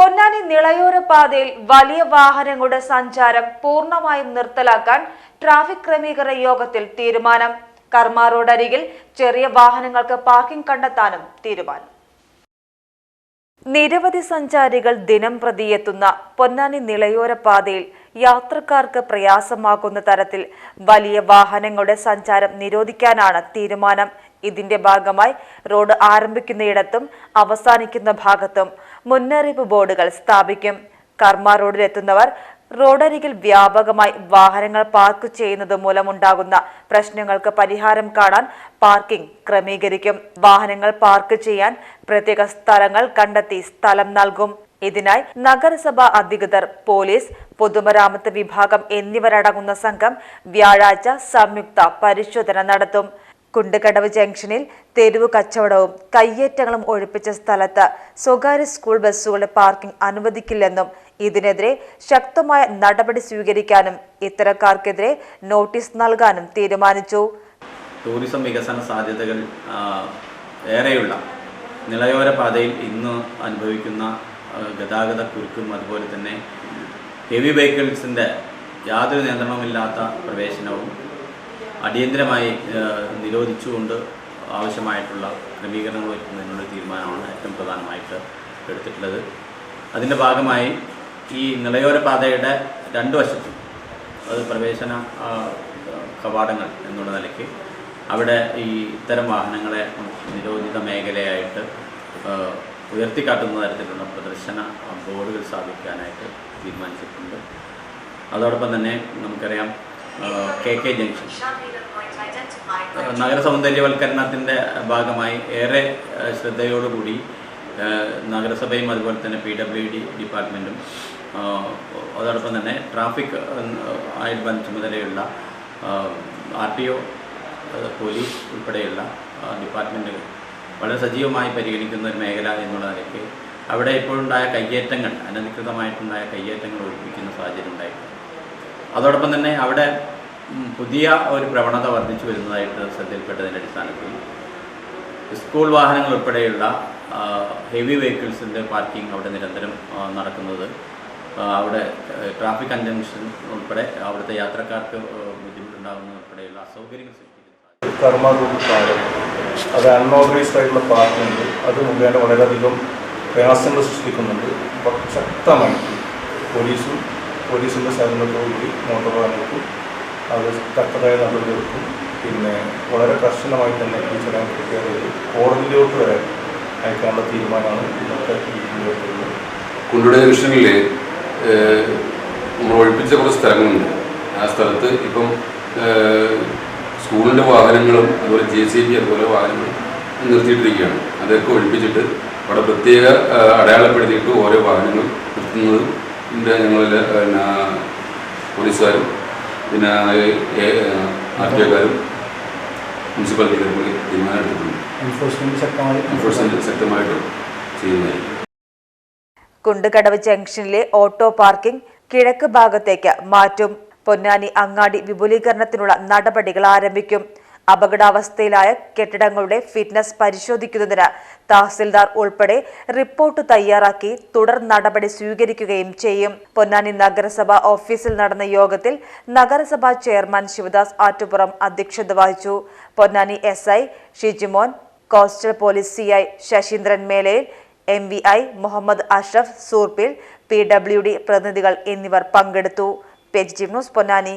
പൊന്നാനി നിളയോര പാതയിൽ വലിയ വാഹനങ്ങളുടെ സഞ്ചാരം പൂർണമായും നിർത്തലാക്കാൻ ട്രാഫിക് ക്രമീകരണ യോഗത്തിൽ തീരുമാനം. കർമ്മ റോഡരികിൽ ചെറിയ വാഹനങ്ങൾക്ക് പാർക്കിംഗ് കണ്ടെത്താനും തീരുമാനം. നിരവധി സഞ്ചാരികൾ ദിനം പ്രതിയെത്തുന്ന പൊന്നാനി നിളയോര പാതയിൽ യാത്രക്കാർക്ക് പ്രയാസമാകുന്ന തരത്തിൽ വലിയ വാഹനങ്ങളുടെ സഞ്ചാരം നിരോധിക്കാനാണ് തീരുമാനം. ഇതിന്റെ ഭാഗമായി റോഡ് ആരംഭിക്കുന്നയിടത്തും അവസാനിക്കുന്ന ഭാഗത്തും മുന്നറിയിപ്പ് ബോർഡുകൾ സ്ഥാപിക്കും. കർമ്മ റോഡിലെത്തുന്നവർ റോഡരികിൽ വ്യാപകമായി വാഹനങ്ങൾ പാർക്ക് ചെയ്യുന്നത് മൂലമുണ്ടാകുന്ന പ്രശ്നങ്ങൾക്ക് പരിഹാരം കാണാൻ പാർക്കിംഗ് ക്രമീകരിക്കും. വാഹനങ്ങൾ പാർക്ക് ചെയ്യാൻ പ്രത്യേക സ്ഥലങ്ങൾ കണ്ടെത്തി സ്ഥലം നൽകും. ഇതിനായി നഗരസഭ അധികൃതർ പോലീസ് പൊതുമരാമത്ത് വിഭാഗം എന്നിവരടങ്ങുന്ന സംഘം വ്യാഴാഴ്ച സംയുക്ത പരിശോധന നടത്തും. കുണ്ടുകടവ് ജംഗ്ഷനിൽ തെരുവ് കച്ചവടവും കയ്യേറ്റങ്ങളും ഒഴിപ്പിച്ച സ്ഥലത്ത് സ്വകാര്യ സ്കൂൾ ബസ്സുകളുടെ പാർക്കിംഗ് അനുവദിക്കില്ലെന്നും ഇതിനെതിരെ ശക്തമായ നടപടി സ്വീകരിക്കാനും ഇത്തരക്കാർക്കെതിരെ നോട്ടീസ് നൽകാനും തീരുമാനിച്ചു. ടൂറിസം വികസന സാധ്യതകൾ ഏറെയുള്ള നിളയോര പാതയിൽ ഇന്ന് അനുഭവിക്കുന്ന ഗതാഗത കുരുക്കും അതുപോലെ തന്നെ ഹെവി വെഹിക്കിൾസിന്റെ യാതൊരു നിയന്ത്രണവുമില്ലാത്ത പ്രവേശനവും അടിയന്തരമായി നിരോധിച്ചുകൊണ്ട് ആവശ്യമായിട്ടുള്ള ക്രമീകരണങ്ങൾ വരുത്തുന്നതിനുള്ള തീരുമാനമാണ് ഏറ്റവും പ്രധാനമായിട്ട് എടുത്തിട്ടുള്ളത്. അതിന്റെ ഭാഗമായി ഈ നിളയോര പാതയുടെ രണ്ട് വശത്തും അത് പ്രവേശന കവാടങ്ങൾ എന്നുള്ള നിലയ്ക്ക് അവിടെ ഈ ഇത്തരം വാഹനങ്ങളെ നിരോധിത മേഖലയായിട്ട് ഉയർത്തിക്കാട്ടുന്ന തരത്തിലുള്ള പ്രദർശന ബോർഡുകൾ സ്ഥാപിക്കാനായിട്ട് തീരുമാനിച്ചിട്ടുണ്ട്. അതോടൊപ്പം തന്നെ നമുക്കറിയാം കെ കെ ജംഗ്ഷൻ നഗര സൗന്ദര്യവൽക്കരണത്തിന്റെ ഭാഗമായി ഏറെ ആ, ശ്രദ്ധയോടുകൂടി നഗരസഭയും അതുപോലെ തന്നെ പി ഡബ്ല്യു ഡി ഡിപ്പാർട്ട്മെന്റും അതോടൊപ്പം തന്നെ ട്രാഫിക് ബന്ധ ചുമതലയുള്ള ആർ ടി ഒ പോലീസ് ഉൾപ്പെടെയുള്ള ഡിപ്പാർട്ട്മെന്റുകൾ വളരെ സജീവമായി പരിഗണിക്കുന്ന ഒരു മേഖല എന്നുള്ള നിലയ്ക്ക് അവിടെ ഇപ്പോഴുണ്ടായ കയ്യേറ്റങ്ങൾ അനധികൃതമായിട്ടുണ്ടായ കയ്യേറ്റങ്ങൾ ഒഴിപ്പിക്കുന്ന സാഹചര്യം ഉണ്ടായിട്ടുണ്ട്. അതോടൊപ്പം തന്നെ അവിടെ പുതിയ ഒരു പ്രവണത വർദ്ധിച്ചു വരുന്നതായിട്ട് ശ്രദ്ധയിൽപ്പെട്ടതിന്റെ അടിസ്ഥാനത്തിൽ സ്കൂൾ വാഹനങ്ങൾ ഉൾപ്പെടെയുള്ള ഹെവി വെഹിക്കിൾസിന്റെ പാർക്കിംഗ് അവിടെ നിരന്തരം നടക്കുന്നത്. അവിടെ ട്രാഫിക് കൺജംഗ്ഷൻ ഉൾപ്പെടെ അവിടുത്തെ യാത്രക്കാർക്ക് ബുദ്ധിമുട്ടുണ്ടാകുന്ന ഉൾപ്പെടെയുള്ള അസൗകര്യങ്ങൾ അത് അൺഓർഗനൈസ്ഡ് ആയിട്ടുള്ള പാർക്കുണ്ട് അത് മുഖേന വളരെയധികം പ്രയാസങ്ങൾ സൃഷ്ടിക്കുന്നുണ്ട്. ശക്തമായി പോലീസും പോലീസിന്റെ സേവനത്തോടുകൂടി മോട്ടോർ വാഹനങ്ങൾക്കും അത് തക്കതായ നടപടികൾക്കും പിന്നെ വളരെ കർശനമായി തന്നെ ഈ പ്രത്യേകത കോടതിയിലോട്ട് വരെ അയക്കാനുള്ള തീരുമാനമാണ് ഇന്നത്തെ കുണ്ടുടേ ജംഗ്ഷനിൽ നമ്മൾ ഒഴിപ്പിച്ച കുറച്ച് സ്ഥലങ്ങളുണ്ട്. ആ സ്ഥലത്ത് ഇപ്പം സ്കൂളിന്റെ വാഹനങ്ങളും അതുപോലെ ജെ സി ബി അതുപോലെ വാഹനങ്ങളും നിർത്തിയിട്ടിരിക്കുകയാണ്. അതൊക്കെ ഒഴിപ്പിച്ചിട്ട് അവിടെ പ്രത്യേക അടയാളപ്പെടുത്തിയിട്ട് ഓരോ വാഹനങ്ങളും നിർത്തുന്നത് ഇതിന്റെ ഞങ്ങളിലെ പിന്നെ പോലീസുകാരും പിന്നെ മുനിസിപ്പാലിറ്റിക്കാരും കൂടി ശക്തമായിട്ട് ചെയ്യുന്നതായിരിക്കും. കുണ്ടുകടവ് ജംഗ്ഷനിലെ ഓട്ടോ പാർക്കിംഗ് കിഴക്ക് ഭാഗത്തേക്ക് മാറ്റും. പൊന്നാനി അങ്ങാടി വിപുലീകരണത്തിനുള്ള നടപടികൾ ആരംഭിക്കും. അപകടാവസ്ഥയിലായ കെട്ടിടങ്ങളുടെ ഫിറ്റ്നസ് പരിശോധിക്കുന്നതിന് തഹസിൽദാർ ഉൾപ്പെടെ റിപ്പോർട്ട് തയ്യാറാക്കി തുടർ നടപടി സ്വീകരിക്കുകയും ചെയ്യും. പൊന്നാനി നഗരസഭ ഓഫീസിൽ നടന്ന യോഗത്തിൽ നഗരസഭാ ചെയർമാൻ ശിവദാസ് ആറ്റുപുറം അധ്യക്ഷത വഹിച്ചു. Ponnani S I Shijimon coastal police C I Sasheendran മേലയിൽ M V I Muhammad Ashraf സൂർപ്പിൽ P W D പ്രതിനിധികൾ എന്നിവർ പങ്കെടുത്തു. Page news Ponnani.